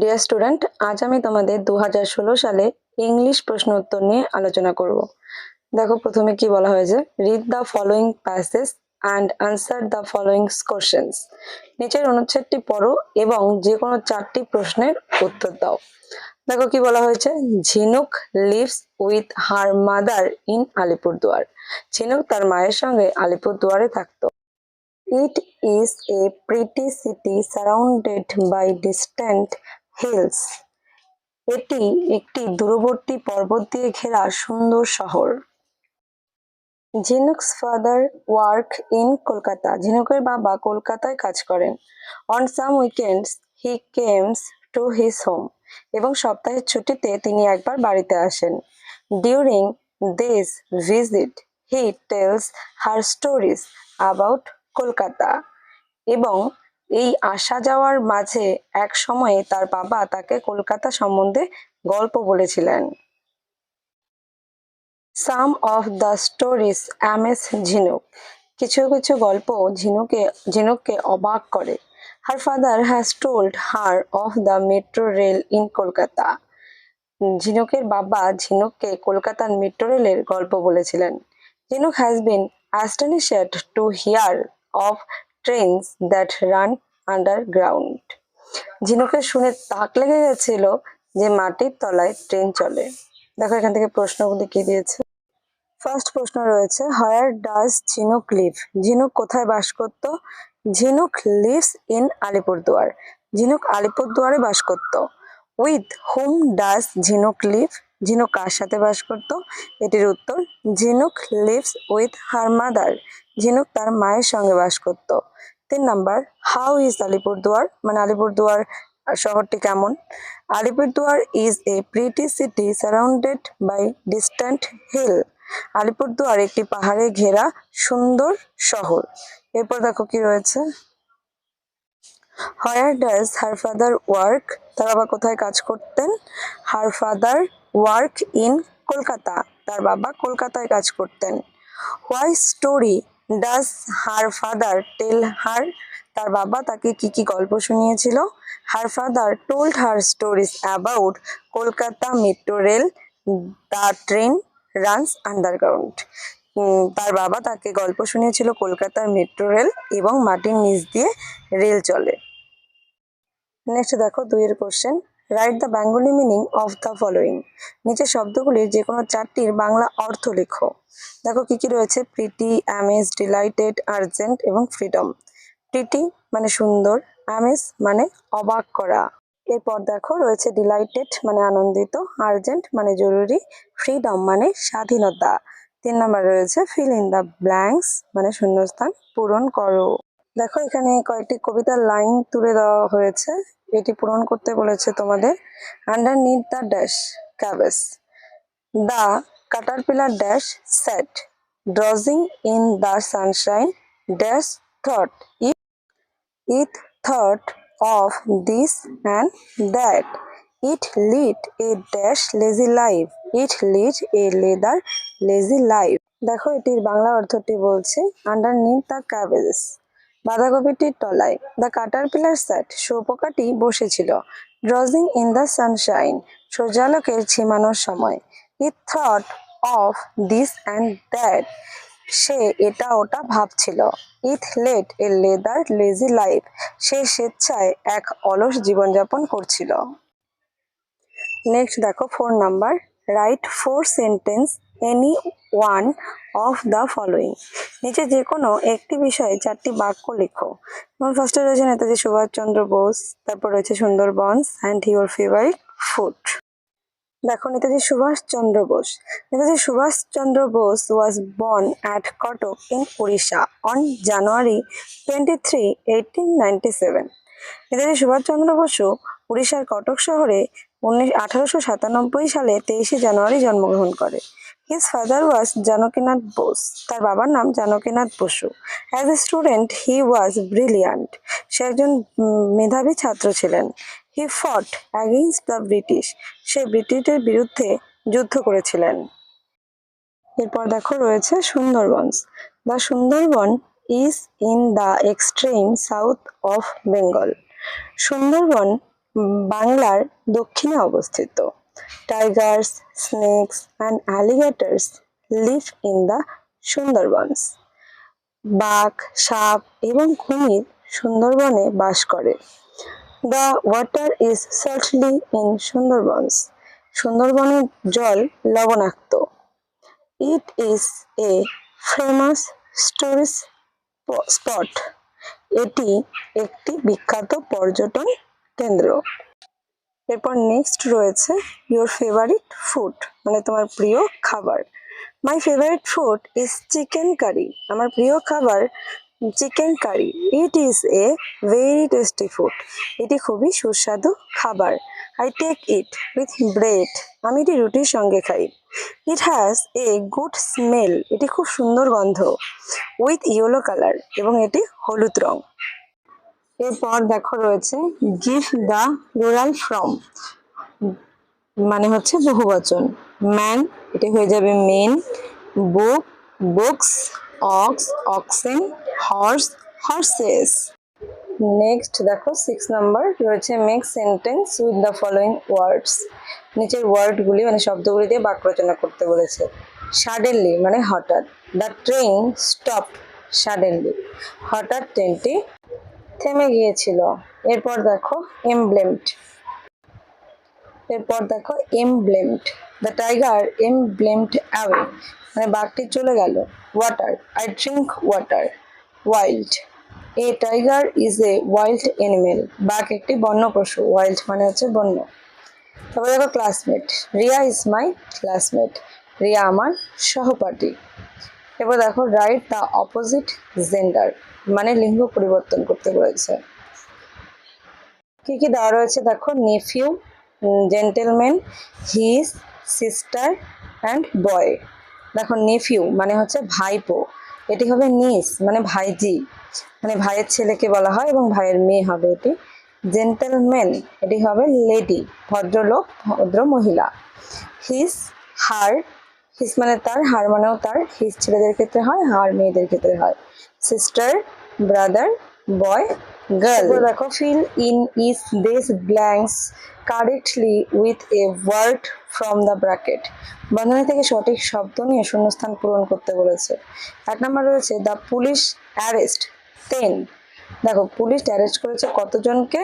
Dear student আজ আমি তোমাদের দু সালে ইংলিশ প্রশ্ন উত্তর নিয়ে আলোচনা করব। দেখো প্রথমে কি বলা হয়েছে? Read the following passage and answer the following questions নিচের অনুচ্ছেদটি পড়ো এবং যে কোনো চারটি প্রশ্নের উত্তর দাও। দেখো কি বলা হয়েছে? Jhinuk lives with her mother in Alipurduar Jhinuk তার মায়ের সঙ্গে আলিপুরদুয়ারে থাকতো। It is a pretty city surrounded by distant hills. এটি একটি দূরবর্তী পর্বত দিয়ে ঘেরা সুন্দর শহর। Jhinuk's father work in Kolkata ঝিনুকের বাবা কলকাতায় কাজ করেন। On some weekends he comes to his home এবং সপ্তাহের ছুটিতে তিনি একবার বাড়িতে আসেন। During this visit he tells her stories about Kolkata এবং এই আসা যাওয়ার মাঝে এক সময়ে তার বাবা তাকে কলকাতা সম্বন্ধে গল্প বলেছিলেন। Some of the stories amaze Jhinuk. কিছু কিছু গল্প ঝিনুকে, ঝিনুককে অবাক করে। Her father has told her of the metro rail in Kolkata ঝিনুকের বাবা ঝিনুককে কলকাতার মেট্রো রেলের গল্প বলেছিলেন। Jhinuk has been astonished to hear of trains that run underground ঝিনুকের শুনে তাক লেগে গেছিল যে মাটির তলায় ট্রেন চলে। দেখো এখান থেকে প্রশ্নগুলি কি দিয়েছে। ফার্স্ট প্রশ্ন রয়েছে where does Jhinuk live Jhinuk কোথায় বাস করত? ঝিনুক লিভস ইন আলিপুরদুয়ার ঝিনুক আলিপুরদুয়ারে বাস করত। With whom does Jhinuk live Jhinuk কার সাথে বাস করত? এটির উত্তর, Jhinuk lives with her mother Jhinuk তার মায়ের সঙ্গে বাস করত। তিন নাম্বার হাউ ইজ আলিপুরদুয়ার? মানে আলিপুরদুয়ার শহরটি কেমন? Alipurduar is a pretty city surrounded by distant hill Alipurduar একটি পাহাড়ে ঘেরা সুন্দর শহর। এরপর দেখো কি রয়েছে। Where does her father work তার বাবা কোথায় কাজ করতেন? Her father work in Kolkata. তার বাবা কলকাতায় কাজ করতেন। Why story does her father tell her? তার বাবা তাকে কি কি গল্প শুনিয়েছিল? Her father told her stories about Kolkata metro rail, the train runs underground. তার বাবা তাকে গল্প শুনিয়েছিল কলকাতার মেট্রো রেল এবং মাটির নিচ দিয়ে রেল চলে। নেক্সট দেখো দুইয়ের question write the Bengali meaning of the following নিচে শব্দগুলির যে কোনো চারটির বাংলা অর্থ লেখো। দেখো কি কি রয়েছে? প্রিটি অ্যামেজ ডিলাইটেড আর্জেন্ট এবং ফ্রিডম প্রিটি মানে সুন্দর অ্যামেজ মানে অবাক করা। এরপর দেখো রয়েছে ডিলাইটেড মানে আনন্দিত আর্জেন্ট মানে জরুরি ফ্রিডম মানে স্বাধীনতা। তিন নম্বর রয়েছে ফিল ইন দ্য ব্ল্যাঙ্কস মানে শূন্যস্থান পূরণ করো। দেখো এখানে কয়েকটি কবিতার লাইন তুলে দেওয়া হয়েছে। এটি পূরণ করতে বলেছে তোমাদের। Underneath the dash cabbages the caterpillar dash sat dozing in the sunshine dash thought if it thought of this and that it lead a dash lazy life it lead a rather lazy life দেখো, এটির বাংলা অর্থটি বলছে under নিথ the cabbages বাঁধাকপিটির তলায় the কাটারপিলার স্যাট শুয়োপোকাটি বসেছিল ড্রজিং in the sunshine, সূর্যালোকের ছিমানোর সময়। He thought of this and that সে এটা ওটা ভাবছিল। It led a rather lazy life সে স্বেচ্ছায় এক অলস জীবনযাপন করছিল। নেক্সট দেখো four number write four sentence any one of the following নিচে যে কোনো একটি বিষয়ে চারটি বাক্য লেখো। যেমন ফার্স্টে রয়েছে নেতাজি সুভাষচন্দ্র বোস, তারপর রয়েছে Sundarbans and your favourite food দেখো Netaji Subhas Chandra Bose. Netaji Subhas Chandra Bose was born at Cuttack in Orissa on January twenty three eighteen ninety seven Netaji Subhas Chandra Basu উড়িষ্যার কটক শহরে উনিশ, আঠারোশো সাতানব্বই সালে তেইশে জানুয়ারি জন্মগ্রহণ করে। His father was Janakinath Bose তার বাবার নাম Janakinath Basu as a student he was brilliant সে একজন মেধাবী ছাত্র ছিলেন। হি ফট অ্যাগেইনস্ট দ্য ব্রিটিশ সে ব্রিটিশদের বিরুদ্ধে যুদ্ধ করেছিলেন। এরপর দেখো রয়েছে Sundarbans the Sundarban is in the extreme south of Bengal Sundarban বাংলার দক্ষিণে অবস্থিত। Tigers snakes and alligators live in the Sundarbans বাঘ, সাপ এবং কুমির সুন্দরবনে বাস করে। The water is salty in Sundarbans সুন্দরবনের জল লবণাক্ত। It is a famous tourist spot এটি একটি বিখ্যাত পর্যটন কেন্দ্র। এরপর নেক্সট রয়েছে ইওর ফেভারিট ফুড মানে তোমার প্রিয় খাবার। My favourite food is chicken curry আমার প্রিয় খাবার chicken curry it is a very tasty food এটি খুবই সুস্বাদু খাবার। I take it with bread আমি এটি রুটির সঙ্গে খাই। It has a good smell এটি খুব সুন্দর গন্ধ। উইথ ইয়েলো কালার এবং এটি হলুদ রং। এরপর দেখো রয়েছে গিভ দ্য রুরাল ফ্রম মানে হচ্ছে বহুবচন। ম্যান এটা হয়ে যাবে men book books ox oxen horse horses next দেখো সিক্স নাম্বার রয়েছে make sentence with the following words নিচের ওয়ার্ডগুলি মানে শব্দগুলি দিয়ে বাক্য রচনা করতে বলেছে। সাডেনলি মানে হঠাৎ। দ্য ট্রেন স্টপ সাডেনলি হঠাৎ ট্রেনটি থেমে গিয়েছিল। এরপর দেখো এমব্লেমড এরপর দেখো ambled the tiger ambled away মানে বাঘটি চলে গেল। Water I drink water wild a tiger is a wild animal বাঘ একটি বন্য পশু ওয়াইল্ড মানে হচ্ছে বন্য। তারপরে দেখো classmate Riya is my classmate Riya আমার সহপাঠী। এবার দেখো রাইট দ্য অপোজিট জেন্ডার মানে লিঙ্গ পরিবর্তন করতে বলেছে। কি কি দেওয়া রয়েছে দেখো? Nephew gentleman his sister and boy দেখো নেফিউ মানে হচ্ছে ভাইপো, এটি হবে নিস মানে ভাইজি মানে ভাইয়ের ছেলেকে বলা হয় এবং ভাইয়ের মেয়ে হবে এটি। জেন্টেলম্যান এটি হবে লেডি ভদ্রলোক, ভদ্র মহিলা। হিস হার হিস মানে তার, হার মানেও তার। হিস ছেলেদের ক্ষেত্রে হয়, হার মেয়েদের ক্ষেত্রে হয়। সিস্টার ব্রাদার বয় গার্ল দেখো fill in is this blanks correctly with a word from the bracket বন্ধনী থেকে সঠিক শব্দ নিয়ে শূন্যস্থান পূরণ করতে বলেছে। এক নম্বর রয়েছে দ্য পুলিশ অ্যারেস্ট টেন দেখো পুলিশ অ্যারেস্ট করেছে কতজনকে?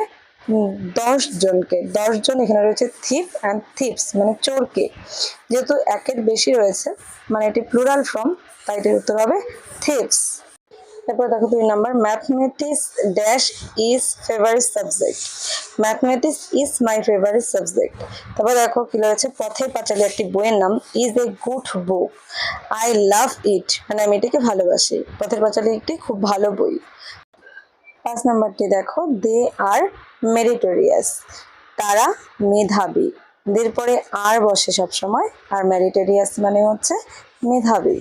দশ জনকে, দশ জন এখানে রয়েছে থিপ অ্যান্ড থিপস মানে চোরকে। যেহেতু একের বেশি রয়েছে মানে এটি প্লুরাল ফর্ম তাই এটির উত্তর হবে থিপস। তারপর দেখো দুই number mathematics dash is favourite subject mathematics is my favourite subject তারপর দেখো কি রয়েছে পথের পাঁচালী একটি বইয়ের নাম is a good book I love it মানে আমি এটিকে ভালোবাসি। পথের পাঁচালী একটি খুব ভালো বই। পাঁচ নাম্বারটি দেখো দে আর মেরিটোরিয়াস তারা মেধাবী। দের পরে আর বসে সব সময় আর মেরিটোরিয়াস মানে হচ্ছে মেধাবী।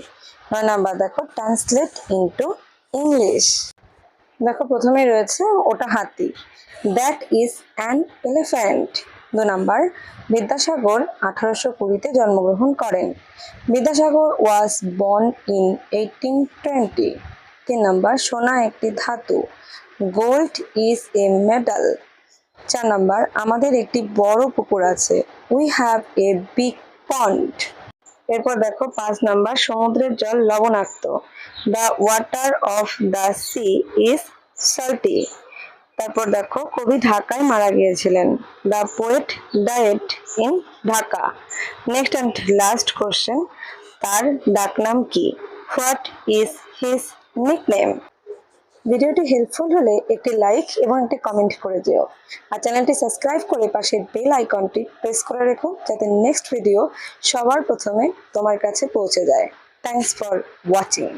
নয় নাম্বার দেখো ট্রান্সলেট ইনটু ইংলিশ দেখো, প্রথমে রয়েছে ওটা হাতি। দ্যাট ইজ অ্যান এলিফ্যান্ট দু নাম্বার, বিদ্যাসাগর আঠারোশো কুড়িতে জন্মগ্রহণ করেন। Vidyasagar was born in eighteen twenty তিন নাম্বার, সোনা একটি ধাতু। গোল্ড ইজ এ মেডাল চার নাম্বার, আমাদের একটি বড় পুকুর আছে। We have a big pond এরপর দেখো, পাঁচ নাম্বার, সমুদ্রের জল লবণাক্ত। The water of the sea is salty তারপর দেখো, কবি ঢাকায় মারা গিয়েছিলেন। The poet died in Dhaka next and last question তার ডাকনাম কি? হোয়াট ইজ হিজ নিকনেম ভিডিওটি হেল্পফুল হলে একটি লাইক এবং একটি কমেন্ট করে দিও। আর চ্যানেলটি সাবস্ক্রাইব করে পাশে বেল আইকনটি প্রেস করে রেখো, যাতে নেক্সট ভিডিও সবার প্রথমে তোমার কাছে পৌঁছে যায়। Thanks for watching